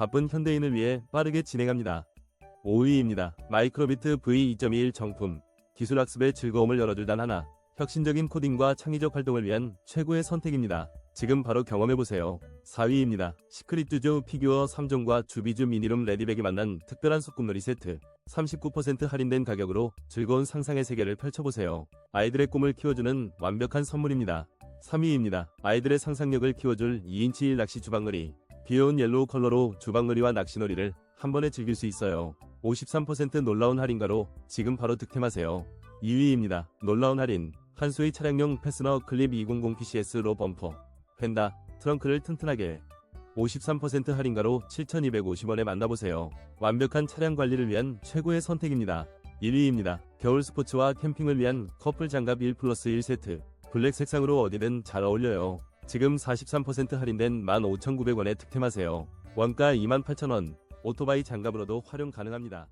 바쁜 현대인을 위해 빠르게 진행합니다. 5위입니다. 마이크로비트 V2.21 정품. 기술 학습의 즐거움을 열어줄 단 하나. 혁신적인 코딩과 창의적 활동을 위한 최고의 선택입니다. 지금 바로 경험해보세요. 4위입니다. 시크릿 듀조 피규어 3종과 주비주 미니룸 레디백이 만난 특별한 소꿉놀이 세트. 39% 할인된 가격으로 즐거운 상상의 세계를 펼쳐보세요. 아이들의 꿈을 키워주는 완벽한 선물입니다. 3위입니다. 아이들의 상상력을 키워줄 2인치 1 낚시 주방놀이. 귀여운 옐로우 컬러로 주방놀이와 낚시놀이를 한 번에 즐길 수 있어요. 53% 놀라운 할인가로 지금 바로 득템하세요. 2위입니다. 놀라운 할인. 한수의 차량용 패스너 클립 200PCS로 범퍼. 펜다, 트렁크를 튼튼하게. 53% 할인가로 7,250원에 만나보세요. 완벽한 차량 관리를 위한 최고의 선택입니다. 1위입니다. 겨울 스포츠와 캠핑을 위한 커플 장갑 1 플러스 1 세트. 블랙 색상으로 어디든 잘 어울려요. 지금 43% 할인된 15,900원에 득템하세요. 원가 28,000원. 오토바이 장갑으로도 활용 가능합니다.